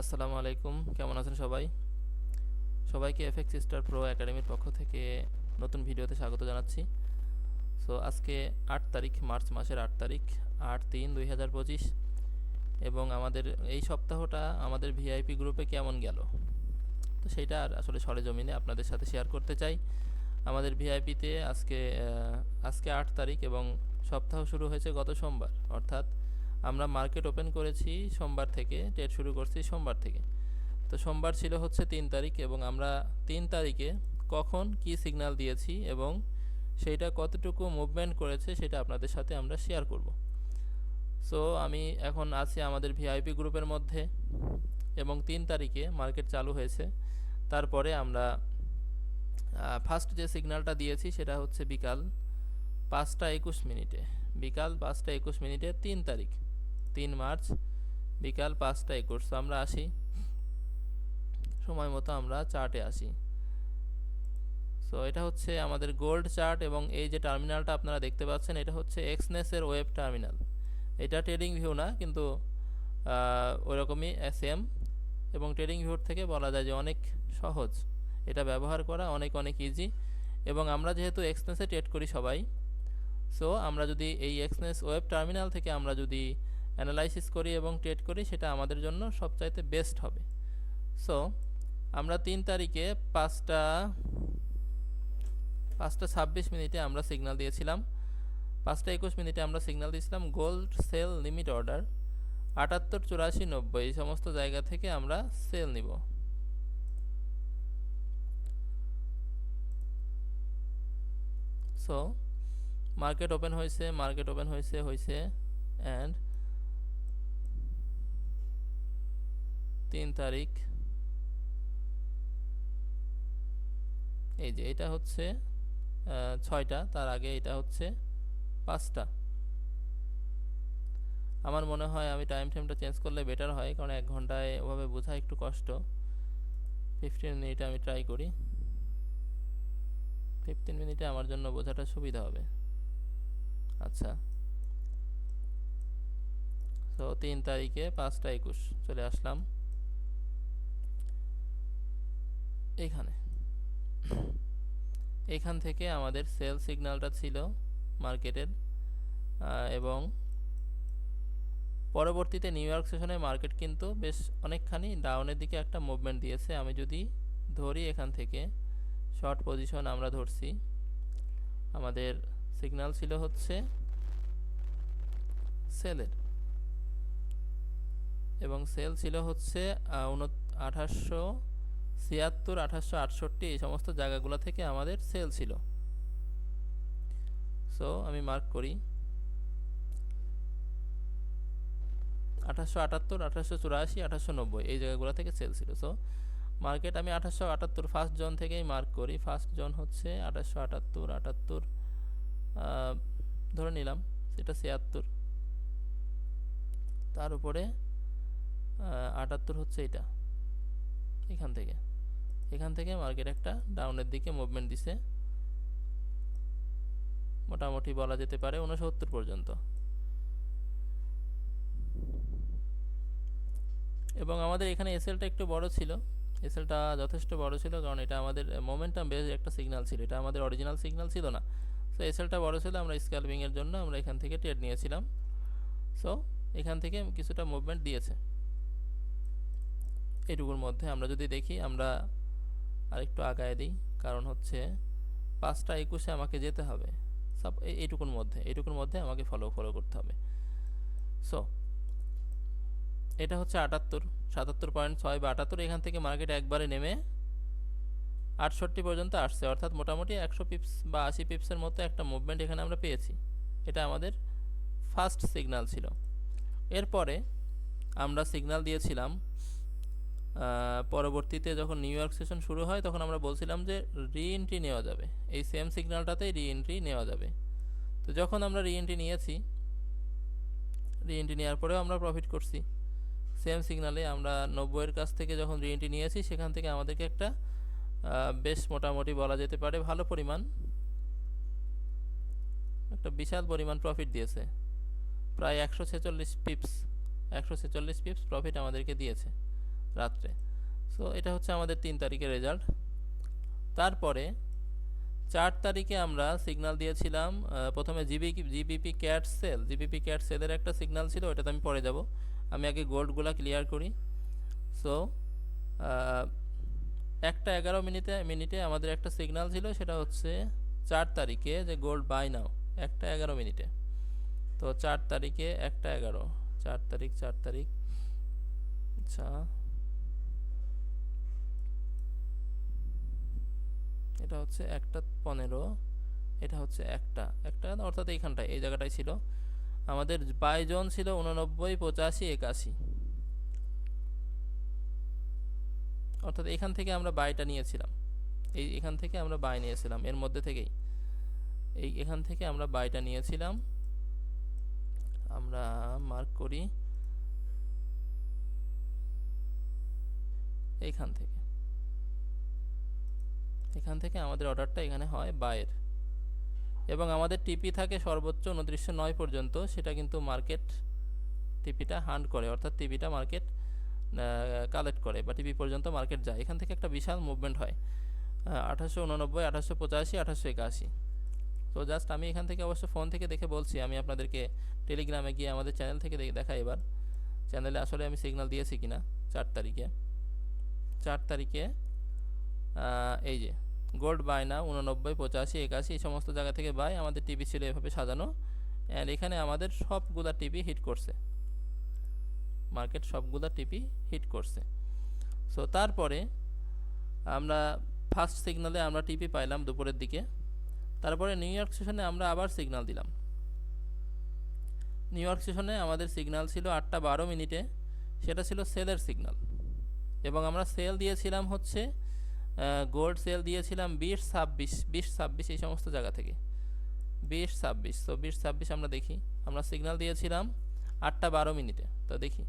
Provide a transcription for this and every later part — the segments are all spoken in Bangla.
আসসালামু আলাইকুম। কেমন আছেন সবাই? সবাইকে এফএক্স স্টার প্রো একাডেমির পক্ষ থেকে নতুন ভিডিওতে স্বাগত জানাচ্ছি। সো আজকে আট তারিখ, মার্চ মাসের আট তারিখ, আট তিন দুই হাজার পঁচিশ। এবং আমাদের এই সপ্তাহটা আমাদের ভিআইপি গ্রুপে কেমন গেল? তো সেইটা আর আসলে সরেজমিনে আপনাদের সাথে শেয়ার করতে চাই। আমাদের ভিআইপিতে আজকে আজকে আট তারিখ এবং সপ্তাহ শুরু হয়েছে গত সোমবার, অর্থাৎ আমরা মার্কেট ওপেন করেছি সোমবার থেকে, ট্রেড শুরু করছি সোমবার থেকে। তো সোমবার ছিল হচ্ছে তিন তারিখ এবং আমরা তিন তারিখে কখন কি সিগন্যাল দিয়েছি এবং সেইটা কতটুকু মুভমেন্ট করেছে সেটা আপনাদের সাথে আমরা শেয়ার করব। সো আমি এখন আছি আমাদের ভিআইপি গ্রুপের মধ্যে এবং তিন তারিখে মার্কেট চালু হয়েছে। তারপরে আমরা ফার্স্ট যে সিগন্যালটা দিয়েছি সেটা হচ্ছে বিকাল পাঁচটা একুশ মিনিটে। বিকাল পাঁচটা একুশ মিনিটে তিন তারিখ। তিন মার্চ বিকাল পাঁচটা একুশ তো আমরা আসি। সময় মতো আমরা চার্টে আসি। সো এটা হচ্ছে আমাদের গোল্ড চার্ট এবং এই যে টার্মিনালটা আপনারা দেখতে পাচ্ছেন, এটা হচ্ছে এক্সনেসের ওয়েব টার্মিনাল। এটা ট্রেডিং ভিউ না, কিন্তু ওইরকমই সেম এবং ট্রেডিং ভিউর থেকে বলা যায় যে অনেক সহজ। এটা ব্যবহার করা অনেক অনেক ইজি এবং আমরা যেহেতু এক্সনেসে ট্রেড করি সবাই সো আমরা যদি এই এক্সনেস ওয়েব টার্মিনাল থেকে আমরা যদি অ্যানালাইসিস করি এবং ট্রেড করি, সেটা আমাদের জন্য সবচাইতে বেস্ট হবে। সো, আমরা তিন তারিখে পাঁচটা পাঁচটা ছাব্বিশ মিনিটে আমরা সিগনাল দিয়েছিলাম। পাঁচটা একুশ মিনিটে আমরা সিগনাল দিয়েছিলাম গোল্ড সেল লিমিট অর্ডার। আটাত্তর, চুরাশি, নব্বই, এই সমস্ত জায়গা থেকে আমরা সেল নিব। সো, মার্কেট ওপেন হয়েছে, মার্কেট ওপেন হয়েছে হয়েছে, অ্যান্ড তিন তারিখ। এই যে এটা হচ্ছে ছয়টা, তার আগে এটা হচ্ছে পাঁচটা। আমার মনে হয় আমি টাইম ফ্রেমটা চেঞ্জ করলে বেটার হয়, কারণ এক ঘন্টায় ওভাবে বোঝা একটু কষ্ট। ফিফটিন মিনিটে আমি ট্রাই করি। ফিফটিন মিনিটে আমার জন্য বোঝাটা সুবিধা হবে। আচ্ছা। তো তিন তারিখে পাঁচটা একুশ, চলে আসলাম। এইখানে। এইখান থেকে আমাদের সেল সিগন্যালটা ছিল মার্কেটের এবং পরবর্তীতে নিউ ইয়র্ক সেশনে মার্কেট কিন্তু বেশ অনেকখানি ডাউনের দিকে একটা মুভমেন্ট দিয়েছে। আমি যদি ধরি এখান থেকে শর্ট পজিশন আমরা ধরছি। আমাদের সিগন্যাল ছিল হচ্ছে সেলের এবং সেল ছিল হচ্ছে আঠাশশো ছিয়াত্তর আঠাশশো আটষট্টি এই সমস্ত জায়গাগুলো থেকে আমাদের সেল ছিল। সো আমি মার্ক করি। আঠাশশো আটাত্তর আঠাশশো চুরাশি আঠাশশো নব্বই এই জায়গাগুলো থেকে সেল ছিল। সো মার্কেট আমি আঠাশশো আটাত্তর ফার্স্ট জোন থেকেই মার্ক করি। ফার্স্ট জোন হচ্ছে আঠাশশো আটাত্তর আটাত্তর ধরে নিলাম সেটা ছিয়াত্তর। তার উপরে আটাত্তর হচ্ছে এটা, এখান থেকে। এখান থেকে মার্কেট একটা ডাউনের দিকে মুভমেন্ট দিছে। মোটামুটি বলা যেতে পারে উনসত্তর পর্যন্ত। এবং আমাদের এখানে এসএলটা একটু বড় ছিল। এসএলটা যথেষ্ট বড় ছিল কারণ এটা আমাদের মোমেন্টাম বেস একটা সিগনাল ছিল। এটা আমাদের অরিজিনাল সিগনাল ছিল না। সো এসএলটা বড় ছিল, আমরা স্ক্যালপিংয়ের জন্য আমরা এখান থেকে ট্রেড নিয়েছিলাম। সো এখান থেকে কিছুটা মুভমেন্ট দিয়েছে। এটুকুর মধ্যে আমরা যদি দেখি, আমরা আরেকটু আগায় দিই, কারণ হচ্ছে পাঁচটা একুশে আমাকে যেতে হবে। সব এইটুকুর মধ্যে এইটুকুর মধ্যে আমাকে ফলো ফলো করতে হবে। সো এটা হচ্ছে আটাত্তর, সাতাত্তর পয়েন্ট ছয় বা আটাত্তর, এখান থেকে মার্কেট একবারে নেমে আটষট্টি পর্যন্ত আসছে। অর্থাৎ মোটামুটি একশো পিপস বা আশি পিপসের মতো একটা মুভমেন্ট এখানে আমরা পেয়েছি। এটা আমাদের ফার্স্ট সিগনাল ছিল। এরপরে আমরা সিগনাল দিয়েছিলাম পরবর্তীতে যখন নিউ ইয়র্ক সেশন শুরু হয়, তখন আমরা বলছিলাম যে রি এন্ট্রি নেওয়া যাবে। এই সেম সিগন্যালটাতেই রি এন্ট্রি নেওয়া যাবে। তো যখন আমরা রি এন্ট্রি নিয়েছি রি এন্ট্রি নেওয়ার পরেও আমরা প্রফিট করছি। সেম সিগনালে আমরা নব্বইয়ের কাছ থেকে যখন রি এন্ট্রি নিয়েছি, সেখান থেকে আমাদেরকে একটা বেশ মোটামুটি বলা যেতে পারে ভালো পরিমাণ, একটা বিশাল পরিমাণ প্রফিট দিয়েছে। প্রায় একশো ছেচল্লিশ পিপস একশো ছেচল্লিশ পিপস প্রফিট আমাদেরকে দিয়েছে। রাত্রে। সো এটা হচ্ছে আমাদের তিন তারিখের রেজাল্ট তারপরে চার তারিখে আমরা সিগনাল দিয়েছিলাম প্রথমে GB GBP CAD sell GBP CAD সেলের একটা সিগনাল ছিল ওটাতে আমি পরে যাব। আমি আগে গোল্ডগুলো ক্লিয়ার করি। সো একটা এগারো মিনিটে মিনিটে আমাদের একটা সিগনাল ছিল, সেটা হচ্ছে চার তারিখে যে গোল্ড বাই নাও একটা এগারো মিনিটে। তো চার তারিখে একটা এগারো, চার তারিখ চার তারিখ। আচ্ছা এটা হচ্ছে একটা পনেরো, এটা হচ্ছে একটা একটা অর্থাৎ এইখানটায়, এই জায়গাটায় ছিল। আমাদের বাই জন ছিল উননব্বই, পঁচাশি, একাশি। অর্থাৎ এখান থেকে আমরা বাইটা নিয়েছিলাম। এই এখান থেকে আমরা বাই নিয়েছিলাম, এর মধ্যে থেকেই। এই এখান থেকে আমরা বাইটা নিয়েছিলাম। আমরা মার্ক করি। এইখান থেকে। এখান থেকে আমাদের অর্ডারটা এখানে হয় বায়ের। এবং আমাদের টিপি থাকে সর্বোচ্চ উনত্রিশশো নয় পর্যন্ত, সেটা কিন্তু মার্কেট টিপিটা হান্ড করে, অর্থাৎ টিপিটা মার্কেট কালেক্ট করে বা টিপি পর্যন্ত মার্কেট যায়। এখান থেকে একটা বিশাল মুভমেন্ট হয় আঠাশশো উননব্বই আঠাশশো পঁচাশি আঠাশশো একাশি। তো জাস্ট আমি এখান থেকে অবশ্য ফোন থেকে দেখে বলছি, আমি আপনাদেরকে টেলিগ্রামে গিয়ে আমাদের চ্যানেল থেকে দেখে দেখাই এবার। চ্যানেলে আসলে আমি সিগন্যাল দিয়েছি কিনা, চার তারিখে। চার তারিখে এই যে গোল্ড বাই না উননব্বই, পঁচাশি, একাশি, এই সমস্ত জায়গা থেকে বাই আমাদের টিভি ছিল এভাবে সাজানো। অ্যান্ড এখানে আমাদের সবগুলা টিভি হিট করছে। মার্কেট সবগুলা টিভি হিট করছে। সো তারপরে আমরা ফার্স্ট সিগনালে আমরা টিপি পাইলাম দুপুরের দিকে। তারপরে নিউ ইয়র্ক সেশনে আমরা আবার সিগন্যাল দিলাম। নিউ ইয়র্ক সেশনে আমাদের সিগন্যাল ছিল আটটা বারো মিনিটে। সেটা ছিল সেলের সিগন্যাল এবং আমরা সেল দিয়েছিলাম হচ্ছে গোল্ড সেল দিয়েছিলাম বিশ ছাব্বিশ বিশ ছাব্বিশ এই সমস্ত জায়গা থেকে। বিশ ছাব্বিশ, তো বিশ ছাব্বিশ আমরা দেখি। আমরা সিগন্যাল দিয়েছিলাম আটটা বারো মিনিটে, তো দেখি।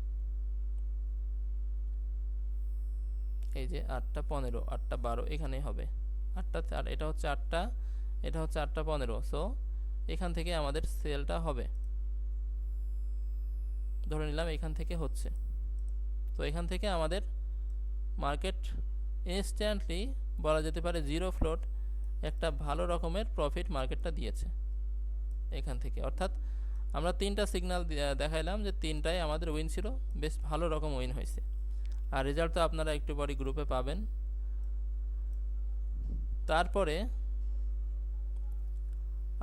এই যে আটটা পনেরো, আটটা বারো এখানেই হবে। আটটা আর এটা হচ্ছে আটটা, এটা হচ্ছে আটটা পনেরো সো এখান থেকে আমাদের সেলটা হবে। ধরে নিলাম এখান থেকে হচ্ছে। তো এখান থেকে আমাদের মার্কেট ইনস্ট্যান্টলি বলা যেতে পারে জিরো ফ্লোট একটা ভালো রকমের প্রফিট মার্কেটটা দিয়েছে এখান থেকে। অর্থাৎ আমরা তিনটা সিগন্যাল দেখাইলাম যে তিনটাই আমাদের উইন ছিল, বেশ ভালো রকম উইন হয়েছে। আর রেজাল্ট তো আপনারা একটু পরে গ্রুপে পাবেন। তারপরে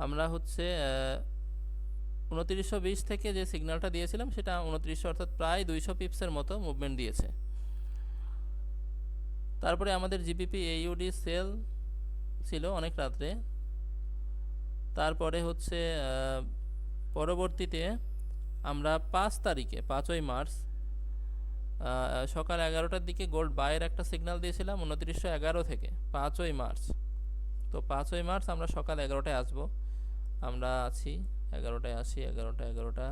আমরা হচ্ছে উনত্রিশশো বিশ থেকে যে সিগন্যালটা দিয়েছিলাম, সেটা উনত্রিশশো, অর্থাৎ প্রায় দুইশো পিপসের মতো মুভমেন্ট দিয়েছে। তারপরে আমাদের জিপিপি এইউডি সেল ছিল অনেক রাত্রে। তারপরে হচ্ছে পরবর্তীতে আমরা পাঁচ তারিখে, পাঁচই মার্চ সকাল এগারোটার দিকে গোল্ড বায়ের একটা সিগন্যাল দিয়েছিলাম উনত্রিশশো এগারো থেকে, পাঁচই মার্চ। তো পাঁচই মার্চ আমরা সকাল এগারোটায় আসব। আমরা আছি এগারোটায় আসি, এগারোটা এগারোটা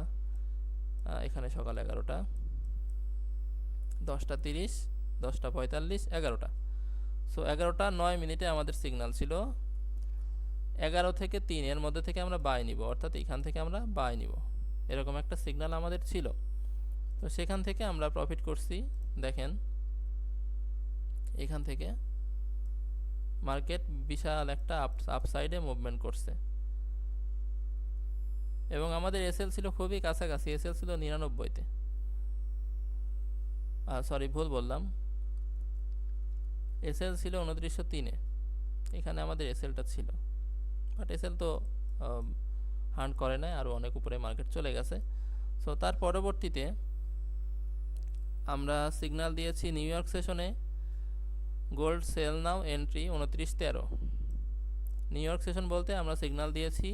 এখানে সকাল এগারোটা, দশটা তিরিশ। দশটা পঁয়তাল্লিশ, এগারোটা। সো এগারোটা নয় মিনিটে আমাদের সিগন্যাল ছিল। এগারো থেকে তিন, এর মধ্যে থেকে আমরা বাই নিব। অর্থাৎ এখান থেকে আমরা বাই নিব। এরকম একটা সিগনাল আমাদের ছিল। তো সেখান থেকে আমরা প্রফিট করছি। দেখেন, এখান থেকে মার্কেট বিশাল একটা আপ আপসাইডে মুভমেন্ট করছে। এবং আমাদের এসএল ছিল খুবই কাছাকাছি। এসএল ছিল নিরানব্বইতে। সরি ভুল বললাম। এসএল ছিল উনত্রিশশো তিনে। এখানে আমাদের এসএলটা ছিল। বাট এসএল তো হান্ড করে নাই আরও অনেক উপরে মার্কেট চলে গেছে। সো তার পরবর্তীতে আমরা সিগন্যাল দিয়েছি নিউ ইয়র্ক সেশনে। গোল্ড সেল নাও এন্ট্রি উনত্রিশ তেরো। নিউ ইয়র্ক সেশন বলতে আমরা সিগন্যাল দিয়েছি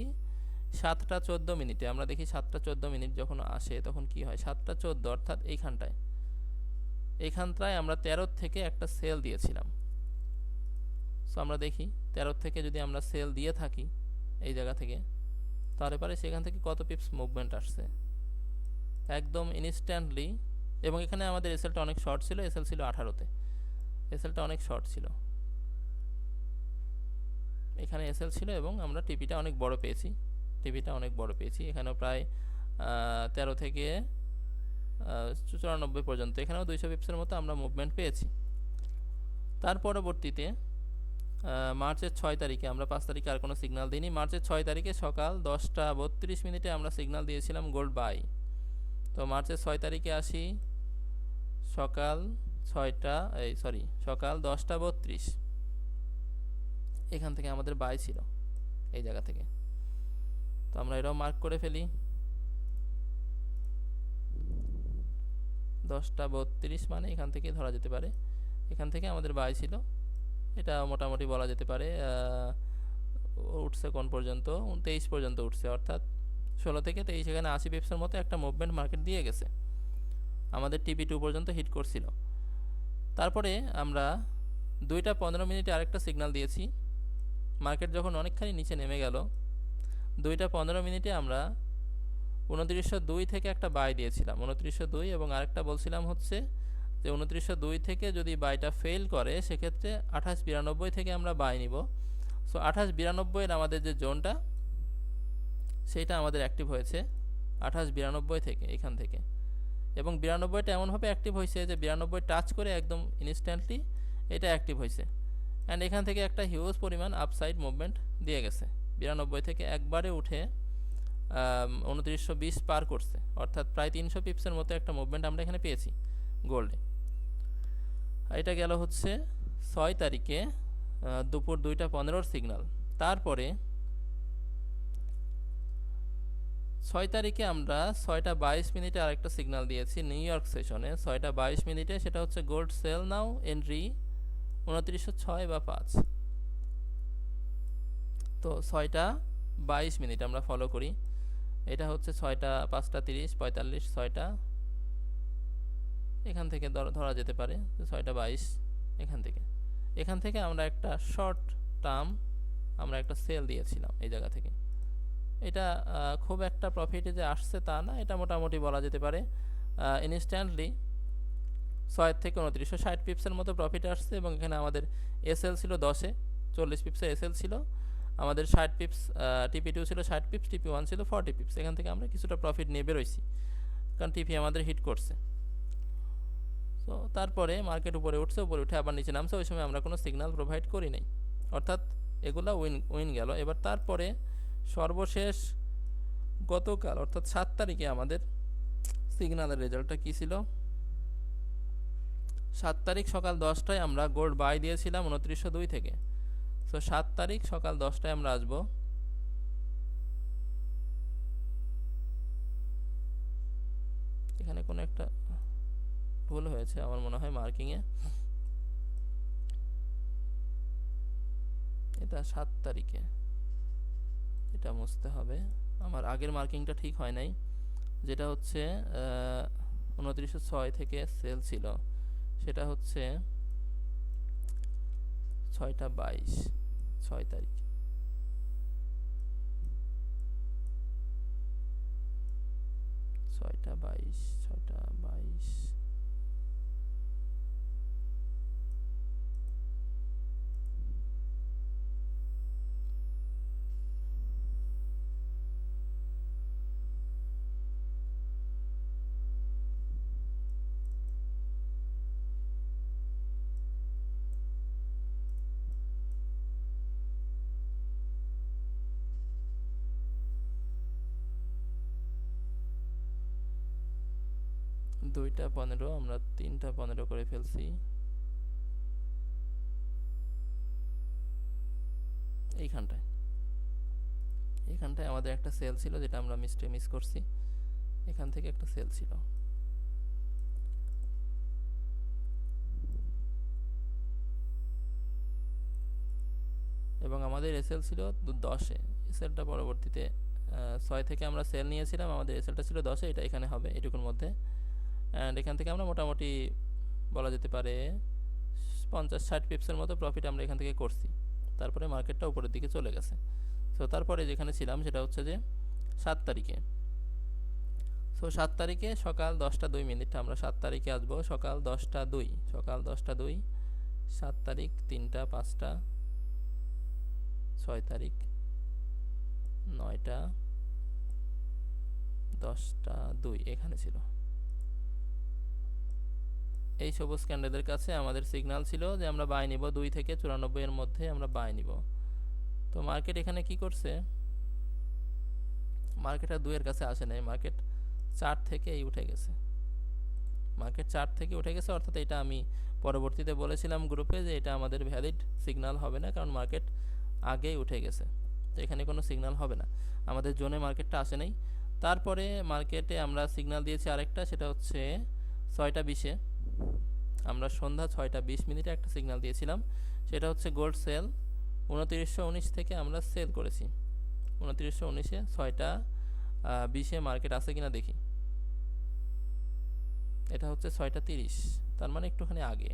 সাতটা চোদ্দ মিনিটে। আমরা দেখি সাতটা চোদ্দ মিনিট যখন আসে তখন কি হয়? সাতটা চোদ্দ অর্থাৎ এইখানটায়। এইখানটায় আমরা তেরোর থেকে একটা সেল দিয়েছিলাম। সো আমরা দেখি তেরোর থেকে যদি আমরা সেল দিয়ে থাকি এই জায়গা থেকে, তাহলে পরে সেখান থেকে কত পিপস মুভমেন্ট আসছে? একদম ইনস্ট্যান্টলি এবং এখানে আমাদের এসএলটা অনেক শর্ট ছিল, এসএল ছিল আঠারোতে। এসএলটা অনেক শর্ট ছিল। এখানে এসএল ছিল এবং আমরা টিপিটা অনেক বড় পেয়েছি, টিভিটা অনেক বড় পেয়েছি। এখানেও প্রায় তেরো থেকে চুরানব্বই পর্যন্ত। এখানেও দুইশো পিপসের মতো আমরা মুভমেন্ট পেয়েছি। তার পরবর্তীতে মার্চের ছয় তারিখে। আমরা পাঁচ তারিখে আর কোনো সিগনাল দিইনি। মার্চের ছয় তারিখে সকাল দশটা বত্রিশ মিনিটে আমরা সিগনাল দিয়েছিলাম গোল্ড বাই তো মার্চের ছয় তারিখে আসি। সকাল ছয়টা, এই সরি সকাল দশটা বত্রিশ। এখান থেকে আমাদের বাই ছিল এই জায়গা থেকে। তো আমরা এটাও মার্ক করে ফেলি। দশটা বত্রিশ মানে এখান থেকে ধরা যেতে পারে। এখান থেকে আমাদের বাই ছিল। এটা মোটামুটি বলা যেতে পারে উঠছে কোন পর্যন্ত? তেইশ পর্যন্ত উঠছে, অর্থাৎ ষোলো থেকে তেইশ, এখানে আশি পিপসের মতো একটা মুভমেন্ট মার্কেট দিয়ে গেছে। আমাদের টিপি টু পর্যন্ত হিট করছিল। তারপরে আমরা দুইটা পনেরো মিনিটে আরেকটা সিগনাল দিয়েছি। মার্কেট যখন অনেকখানি নিচে নেমে গেল, দুইটা পনেরো মিনিটে আমরা উনত্রিশশো দুই থেকে একটা বাই দিয়েছিলাম। উনত্রিশশো দুই এবং আরেকটা বলছিলাম হচ্ছে যে উনত্রিশশো দুই থেকে যদি বাইটা ফেল করে, সেক্ষেত্রে আঠাশ বিরানব্বই থেকে আমরা বাই নিব। সো আঠাশ বিরানব্বইয়ের আমাদের যে জোনটা সেইটা আমাদের অ্যাক্টিভ হয়েছে আঠাশ বিরানব্বই থেকে, এখান থেকে। এবং বিরানব্বইটা এমনভাবে অ্যাক্টিভ হয়েছে যে বিরানব্বই টাচ করে একদম ইনস্ট্যান্টলি এটা অ্যাক্টিভ হয়েছে। অ্যান্ড এখান থেকে একটা হিউজ পরিমাণ আপসাইড মুভমেন্ট দিয়ে গেছে। বিরানব্বই থেকে একবারে উঠে উনত্রিশশো বিশ পার করছে। অর্থাৎ প্রায় তিনশো পিপসের মতো একটা মুভমেন্ট আমরা এখানে পেয়েছি গোল্ডে এটা গেল হচ্ছে ছয় তারিখে দুপুর দুইটা পনেরোর সিগনাল। তারপরে ছয় তারিখে আমরা ছয়টা বাইশ মিনিটে আরেকটা সিগনাল দিয়েছি নিউ ইয়র্ক সেশনে। ছয়টা বাইশ মিনিটে সেটা হচ্ছে গোল্ড সেল নাও, এন্ট্রি উনত্রিশশো ছয় বা পাঁচ। তো ছয়টা বাইশ মিনিট আমরা ফলো করি। এটা হচ্ছে ছয়টা পাঁচটা তিরিশ, পঁয়তাল্লিশ, ছয়টা এখান থেকে ধরা যেতে পারে ছয়টা বাইশ এখান থেকে। এখান থেকে আমরা একটা শর্ট টার্ম আমরা একটা সেল দিয়েছিলাম এই জায়গা থেকে। এটা খুব একটা প্রফিটে যে আসছে তা না, এটা মোটামুটি বলা যেতে পারে। ইনস্ট্যান্টলি ছয় থেকে উনত্রিশশো ষাট পিপসের মতো প্রফিট আসছে এবং এখানে আমাদের এসএল ছিল দশে, চল্লিশ পিপসে এসএল ছিল। আমাদের ষাট পিপস টিপি টু ছিল ষাট পিপস টিপি ওয়ান ছিল ফর্টি পিপস এখান থেকে আমরা কিছুটা প্রফিট নিয়ে বেরোইছি। কারণ টিপি আমাদের হিট করছে। সো তারপরে মার্কেট উপরে উঠছে, উপরে উঠে আবার নিচে নামছে, ওই সময় আমরা কোনো সিগনাল প্রোভাইড করি নাই। অর্থাৎ এগুলা উইন উইন গেল। এবার তারপরে সর্বশেষ গতকাল, অর্থাৎ সাত তারিখে আমাদের সিগনালের রেজাল্টটা কী ছিল? সাত তারিখ সকাল দশটায় আমরা গোল্ড বাই দিয়েছিলাম উনত্রিশশো দুই থেকে। তো সাত তারিখ সকাল দশটায় আমরা আসব। এখানে কোনো একটা ভুল হয়েছে আমার মনে হয় মার্কিংয়ে। এটা সাত তারিখে। এটা মুছতে হবে। আমার আগের মার্কিংটা ঠিক হয় নাই। যেটা হচ্ছে উনত্রিশশো ছয় থেকে সেল ছিল। সেটা হচ্ছে ছয়টা বাইশ, ছয় তারিখ। ছয়টা বাইশ ছয়টা বাইশ। দুইটা পনেরো, আমরা তিনটা পনেরো করে ফেলছি। এইখানটায়। এখানটায় আমাদের একটা সেল ছিল যেটা আমরা মিস্টে মিস করছি। এখান থেকে একটা সেল ছিল। এবং আমাদের এসএল ছিল দশে। এসএলটা পরবর্তীতে ছয় থেকে আমরা সেল নিয়েছিলাম, আমাদের এসএলটা ছিল দশে, এটা এখানে হবে এটুকুর মধ্যে। অ্যান্ড এখান থেকে আমরা মোটামুটি বলা যেতে পারে পঞ্চাশ ষাট পিপসের মতো প্রফিট আমরা এখান থেকে করছি। তারপরে মার্কেটটা উপরের দিকে চলে গেছে। সো তারপরে যেখানে ছিলাম সেটা হচ্ছে যে সাত তারিখে। সো সাত তারিখে সকাল দশটা দুই মিনিট আমরা সাত তারিখে আসব। সকাল দশটা দুই, সকাল দশটা দুই, সাত তারিখ, তিনটা, পাঁচটা, ছয় তারিখ, নয়টা, দশটা দুই এখানে ছিল। এই সবুজ ক্যান্ডেলের কাছে আমাদের সিগন্যাল ছিল যে আমরা বাই নিব দুই থেকে চুরানব্বই এর মধ্যে আমরা বাই নিব। তো মার্কেট এখানে কি করছে? মার্কেট আর দুইয়ের কাছে আসে নাই মার্কেট চার থেকে এই উঠে গেছে। মার্কেট চার থেকে উঠে গেছে, অর্থাৎ এটা আমি পরবর্তীতে বলেছিলাম গ্রুপে যে এটা আমাদের ভ্যালিড সিগন্যাল হবে না, কারণ মার্কেট আগেই উঠে গেছে। তো এখানে কোনো সিগন্যাল হবে না। আমাদের জোনে মার্কেটটা আসে নাই। তারপরে মার্কেটে আমরা সিগন্যাল দিয়েছি আরেকটা, সেটা হচ্ছে ছয়টা বিশে। আমরা সন্ধ্যা ছয়টা বিশ মিনিটে একটা সিগন্যাল দিয়েছিলাম, সেটা হচ্ছে গোল্ড সেল। উনতিরিশশো উনিশ থেকে আমরা সেল করেছি। উনতিরিশশো উনিশে ছয়টা বিশে মার্কেট আছে কিনা দেখি। এটা হচ্ছে ছয়টা তিরিশ, তার মানে একটুখানি আগে।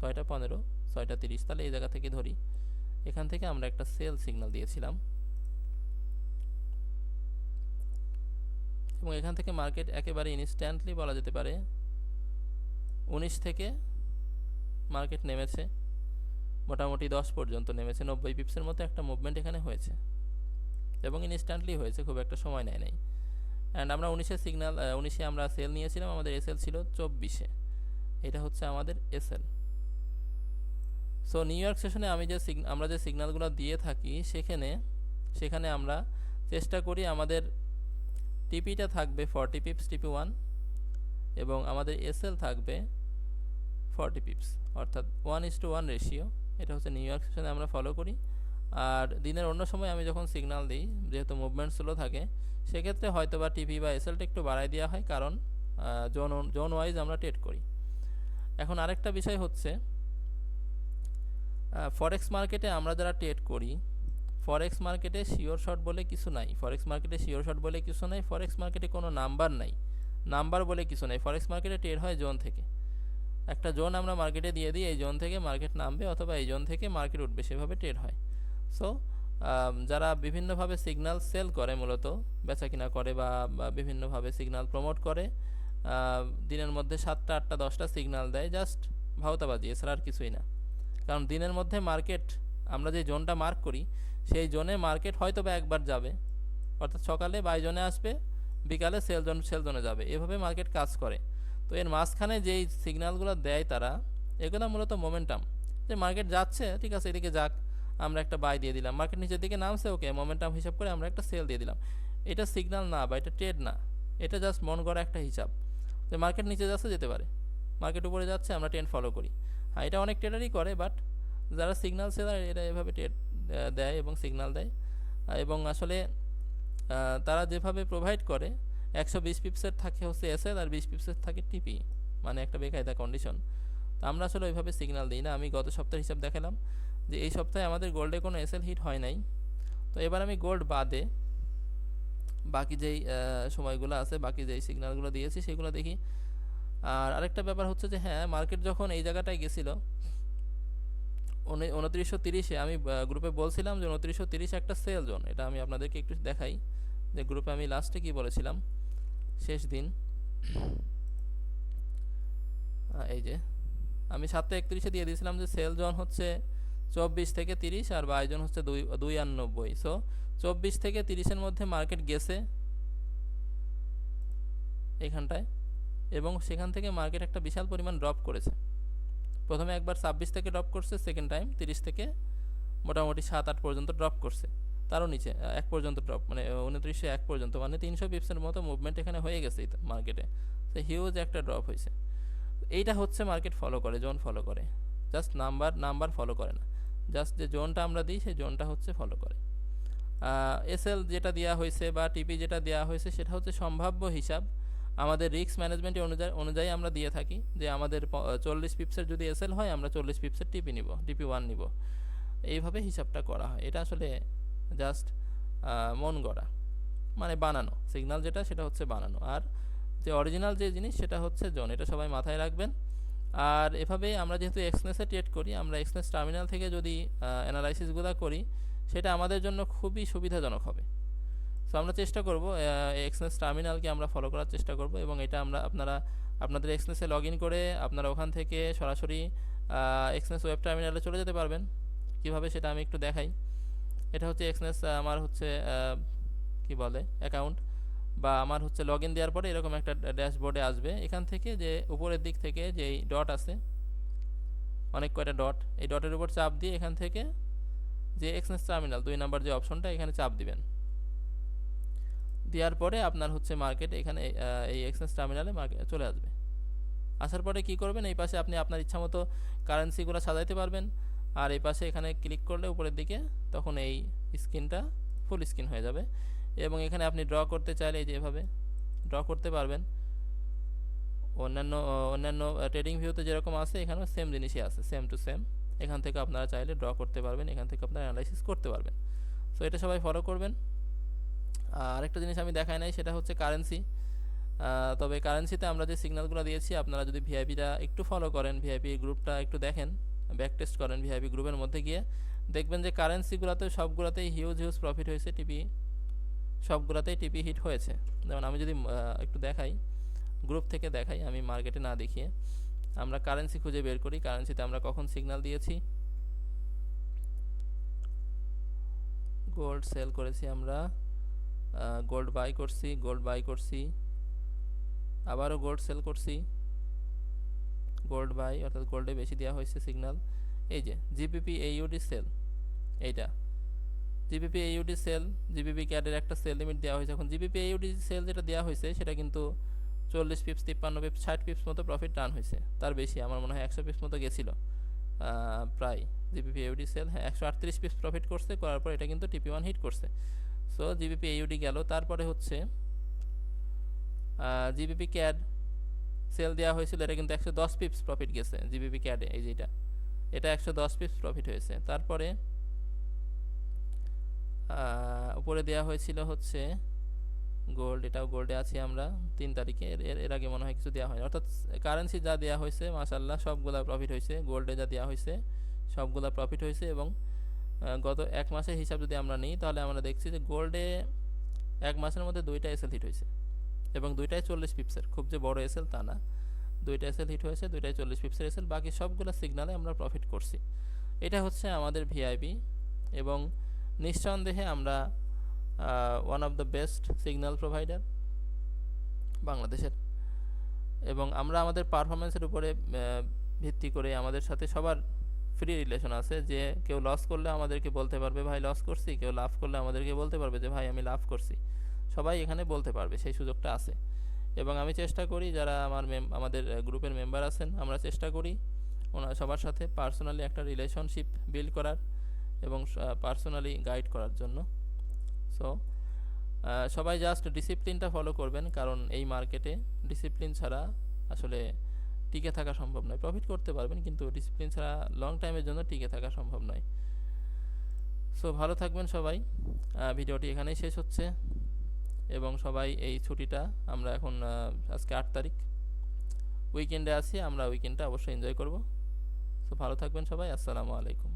ছয়টা পনেরো, ছয়টা তিরিশ, তাহলে এই জায়গা থেকে ধরি। এখান থেকে আমরা একটা সেল সিগন্যাল দিয়েছিলাম। এবং এখান থেকে মার্কেট একেবারে ইনস্ট্যান্টলি বলা যেতে পারে উনিশ থেকে মার্কেট নেমেছে, মোটামুটি দশ পর্যন্ত নেমেছে, নব্বই পিপসের মতো একটা মুভমেন্ট এখানে হয়েছে। এবং ইনস্ট্যান্টলি হয়েছে, খুব একটা সময় নেয় নাই। অ্যান্ড আমরা উনিশে সিগন্যাল উনিশে আমরা সেল নিয়েছিলাম, আমাদের এসএল ছিল চব্বিশে। এটা হচ্ছে আমাদের এসএল সো নিউ ইয়র্ক সেশনে আমি যে আমরা যে সিগন্যালগুলো দিয়ে থাকি, সেখানে সেখানে আমরা চেষ্টা করি আমাদের টিপিটা থাকবে ফর্টি পিপস টিপি ওয়ান এবং আমাদের এসএল থাকবে ফর্টি পিপস অর্থাৎ one is to one ratio এটা হচ্ছে নিউ ইয়র্ক সেশনে আমরা ফলো করি। আর দিনের অন্য সময় আমি যখন সিগন্যাল দিই, যেহেতু মুভমেন্ট স্লো থাকে, সেক্ষেত্রে হয়তো বা টিভি বা এসএলটা একটু বাড়াই দেওয়া হয়, কারণ জোন জোন ওয়াইজ আমরা ট্রেড করি। এখন আরেকটা বিষয় হচ্ছে ফরেক্স মার্কেটে আমরা যারা ট্রেড করি ফরেক্স মার্কেটে শিওর শট বলে কিছু নাই। ফরেক্স মার্কেটে শিওর শট বলে কিছু নাই। ফরেক্স মার্কেটে কোনো নাম্বার নাই। নাম্বার বলে কিছু নেই। ফরেক্স মার্কেটে ট্রেড হয় জোন থেকে। একটা জোন আমরা মার্কেটে দিয়ে দিই, এই জোন থেকে মার্কেট নামবে অথবা এই জোন থেকে মার্কেট উঠবে, সেভাবে ট্রেড হয়। সো যারা বিভিন্নভাবে সিগনাল সেল করে মূলত বেচা কিনা করে বা বিভিন্নভাবে সিগনাল প্রমোট করে দিনের মধ্যে সাতটা, আটটা, দশটা সিগনাল দেয় জাস্ট ভাওতাবাজি, এছাড়া আর কিছুই না। কারণ দিনের মধ্যে মার্কেট আমরা যে জোনটা মার্ক করি, সেই জোনে মার্কেট হয়তো বা একবার যাবে। অর্থাৎ সকালে বাই জোনে আসবে বিকালে সেলজন সেলজনে যাবে। এভাবে মার্কেট কাজ করে। তো এর মাঝখানে যেই সিগন্যালগুলো দেয় তারা, এগুলো মূলত মোমেন্টাম যে মার্কেট যাচ্ছে, ঠিক আছে, এদিকে যাক, আমরা একটা বাই দিয়ে দিলাম। মার্কেট নিচের দিকে নামছে ওকে মোমেন্টাম হিসাব করে আমরা একটা সেল দিয়ে দিলাম। এটা সিগন্যাল না বা এটা ট্রেড না। এটা জাস্ট মন করা একটা হিসাব। যে মার্কেট নিচে যাচ্ছে, যেতে পারে। মার্কেট উপরে যাচ্ছে, আমরা ট্রেন ফলো করি। হ্যাঁ এটা অনেক ট্রেডারই করে বাট যারা সিগন্যাল সেলার এরা এভাবে ট্রেড দেয় এবং সিগন্যাল দেয়। এবং আসলে তারা যেভাবে প্রোভাইড করে, একশো বিশ পিপসের থাকে হচ্ছে এসএল আর বিশ পিপসের থাকে টিপি মানে একটা বেকায়দা কন্ডিশন তো আমরা আসলে ওইভাবে সিগন্যাল দিই না। আমি গত সপ্তাহের হিসাব দেখালাম যে এই সপ্তাহে আমাদের গোল্ডে কোনো এসএল হিট হয় নাই। তো এবার আমি গোল্ড বাদে বাকি যেই সময়গুলো আছে, বাকি যেই সিগন্যালগুলো দিয়েছি, সেগুলো দেখি। আর আরেকটা ব্যাপার হচ্ছে যে হ্যাঁ মার্কেট যখন এই জায়গাটায় গেছিল উনত্রিশশো তিরিশে আমি গ্রুপে বলছিলাম যে উনত্রিশশো তিরিশে একটা সেল জোন এটা আমি আপনাদেরকে একটু দেখাই। যে গ্রুপে আমি লাস্টে কি বলেছিলাম? শেষ দিন। এই যে। আমি সাতটা একত্রিশে দিয়ে দিয়েছিলাম যে সেল জন হচ্ছে চব্বিশ থেকে তিরিশ আর বাইশ জন হচ্ছে দুই দুই সো চব্বিশ থেকে তিরিশের মধ্যে মার্কেট গেছে এখানটায় এবং সেখান থেকে মার্কেট একটা বিশাল পরিমাণ ড্রপ করেছে। প্রথমে একবার ছাব্বিশ থেকে ড্রপ করছে সেকেন্ড টাইম তিরিশ থেকে মোটামুটি সাত, আট পর্যন্ত ড্রপ করছে। তারও নিচে এক পর্যন্ত ড্রপ মানে উনত্রিশশো এক পর্যন্ত মানে তিনশো পিপসের মতো মুভমেন্ট এখানে হয়ে গেছে মার্কেটে তো হিউজ একটা ড্রপ হয়েছে। এইটা হচ্ছে মার্কেট ফলো করে জোন ফলো করে। জাস্ট নাম্বার নাম্বার ফলো করে না। জাস্ট যে জোনটা আমরা দিই, সেই জোনটা হচ্ছে ফলো করে। এসএল যেটা দেওয়া হয়েছে বা টিপি যেটা দেওয়া হয়েছে, সেটা হচ্ছে সম্ভাব্য হিসাব। আমাদের রিস্ক ম্যানেজমেন্ট অনুযায়ী অনুযায়ী আমরা দিয়ে থাকি যে আমাদের চল্লিশ পিপসের যদি এসএল হয়, আমরা চল্লিশ পিপসের টিপি নিব টিপি ওয়ান নিব। এইভাবে হিসাবটা করা হয়। এটা আসলে জাস্ট মন গড়া। মানে বানানো। সিগনাল যেটা, সেটা হচ্ছে বানানো। আর যে অরিজিনাল যে জিনিস, সেটা হচ্ছে জন। এটা সবাই মাথায় রাখবেন। আর এভাবে আমরা যেহেতু এক্সনেসে ট্রেড করি, আমরা এক্সনেস টার্মিনাল থেকে যদি অ্যানালাইসিসগুলো করি, সেটা আমাদের জন্য খুবই সুবিধাজনক হবে। সো আমরা চেষ্টা করব এক্সনেস টার্মিনালকে আমরা ফলো করার চেষ্টা করব এবং এটা আমরা আপনারা, আপনাদের এক্সনেসে লগ ইন করে আপনারা ওখান থেকে সরাসরি এক্সনেস ওয়েব টার্মিনালে চলে যেতে পারবেন। কীভাবে সেটা আমি একটু দেখাই। এটা হচ্ছে এক্সনেস আমার হচ্ছে কি বলে অ্যাকাউন্ট বা আমার হচ্ছে লগ ইন দেওয়ার পরে এরকম একটা ড্যাশবোর্ডে আসবে। এখান থেকে যে উপরের দিক থেকে যে ডট আছে, অনেক কয়টা ডট এই ডটের উপর চাপ দিয়ে এখান থেকে যে এক্সচেঞ্জ টার্মিনাল দুই নাম্বার যে অপশনটা এখানে চাপ দিবেন। দেওয়ার পরে আপনার হচ্ছে মার্কেট এখানে এই এক্সচেঞ্জ টার্মিনালে মার্কেট চলে আসবে। আসার পরে কি করবেন? এই পাশে আপনি আপনার ইচ্ছা মতো কারেন্সিগুলো সাজাইতে পারবেন। আর এই পাশে এখানে ক্লিক করলে উপরের দিকে তখন এই স্ক্রিনটা ফুল স্ক্রিন হয়ে যাবে এবং এখানে আপনি ড্র করতে চাইলে এই যে এভাবে ড্র করতে পারবেন। অন্যান্য অন্যান্য ট্রেডিং ভিউতে যেরকম আছে, এখানেও সেম জিনিসই আছে সেম টু সেম এখান থেকে আপনারা চাইলে ড্র করতে পারবেন, এখান থেকে আপনারা অ্যানালাইসিস করতে পারবেন। সো এটা সবাই ফলো করবেন। আর আরেকটা জিনিস আমি দেখাই নাই, সেটা হচ্ছে কারেন্সি তবে কারেন্সিতে আমরা যে সিগন্যালগুলো দিয়েছি, আপনারা যদি ভিআইপিটা একটু ফলো করেন ভিআইপি গ্রুপটা একটু দেখেন ব্যাক টেস্ট করেন ভিআইপি গ্রুপের মধ্যে গিয়ে, দেখবেন যে কারেন্সিগুলোতে সবগুলোতেই হিউজ হিউজ প্রফিট হয়েছে, টিপি সবগুলোতেই টিপি হিট হয়েছে। যেমন আমি যদি একটু দেখাই গ্রুপ থেকে দেখাই, আমি মার্কেটে না দেখিয়ে, আমরা কারেন্সি খুঁজে বের করি কারেন্সিতে আমরা কখন সিগন্যাল দিয়েছি? গোল্ড সেল করেছি আমরা গোল্ড বাই করছি গোল্ড বাই করছি, আবারও গোল্ড সেল করছি। গোল্ড বাই অর্থাৎ গোল্ডে বেশি দেওয়া হয়েছে সিগন্যাল এই যে জিপিপি এইউডি সেল এইটা। জিপিপি এইউডি সেল জিপিপি ক্যাডের একটা সেল লিমিট দেওয়া হয়েছে। এখন জিপিপি এইউডি সেল যেটা দেওয়া হয়েছে, সেটা কিন্তু চল্লিশ পিপস তিপ্পান্ন পিপস ষাট পিপস মতো প্রফিট টার্ন হয়েছে। তার বেশি, আমার মনে হয় একশো পিপস মতো গেছিল প্রায় জিপিপি এইউডি সেল হ্যাঁ একশো আটত্রিশ পিপস প্রফিট করছে, করার পর এটা কিন্তু টিপি ওয়ান হিট করছে। সো জিবিপি এইউডি গেল। তারপরে হচ্ছে জিবিপি ক্যাড সেল দেওয়া হয়েছিল, এটা কিন্তু একশো দশ পিপস প্রফিট গেছে জিবিপি ক্যাডে এই যেটা এটা। একশো দশ পিপস প্রফিট হয়েছে। তারপরে উপরে দেওয়া হয়েছিল হচ্ছে গোল্ড এটাও গোল্ডে আছি আমরা, তিন তারিখে। এর, এর- আগে মনে হয় কিছু দেওয়া হয়নি। অর্থাৎ কারেন্সি যা দেওয়া হয়েছে মাসাল্লাহ সবগুলা প্রফিট হয়েছে। গোল্ডে যা দেওয়া হয়েছে, সবগুলা প্রফিট হয়েছে এবং গত এক মাসের হিসাব যদি আমরা নিই, তাহলে আমরা দেখছি যে গোল্ডে এক মাসের মধ্যে দুইটা এসএল হিট হয়েছে। এবং দুইটাই চল্লিশ পিপসের। খুব যে বড় এসএল তা না। দুইটা এসএল হিট হয়েছে, দুইটাই চল্লিশ পিপসের এসএল। বাকি সবগুলো সিগনালে আমরা প্রফিট করছি। এটা হচ্ছে আমাদের ভিআইপি এবং নিঃসন্দেহে আমরা one of the best signal provider বাংলাদেশের। এবং আমরা আমাদের পারফরমেন্সের উপরে ভিত্তি করে আমাদের সাথে সবার ফ্রি রিলেশন আছে যে কেউ লস করলে আমাদেরকে বলতে পারবে, ভাই লস করছি। কেউ লাভ করলে আমাদেরকে বলতে পারবে যে, ভাই, আমি লাভ করছি। সবাই এখানে বলতে পারবে, সেই সুযোগটা আছে। এবং আমি চেষ্টা করি যারা আমার মেম আমাদের গ্রুপের মেম্বার আছেন, আমরা চেষ্টা করি ওনার সবার সাথে পার্সোনালি একটা রিলেশনশিপ বিল্ড করার এবং পার্সোনালি গাইড করার জন্য। সো সবাই জাস্ট ডিসিপ্লিনটা ফলো করবেন, কারণ এই মার্কেটে ডিসিপ্লিন ছাড়া আসলে টিকে থাকা সম্ভব নয়। প্রফিট করতে পারবেন, কিন্তু ডিসিপ্লিন ছাড়া লং টাইমের জন্য টিকে থাকা সম্ভব নয়। সো ভালো থাকবেন সবাই। ভিডিওটি এখানেই শেষ হচ্ছে। এবং সবাই এই ছুটিটা আমরা এখন আজকে আট তারিখ। উইকেন্ডে আছি, আমরা উইকেন্ডটা অবশ্যই এনজয় করব। তো ভালো থাকবেন সবাই, আসসালামু আলাইকুম।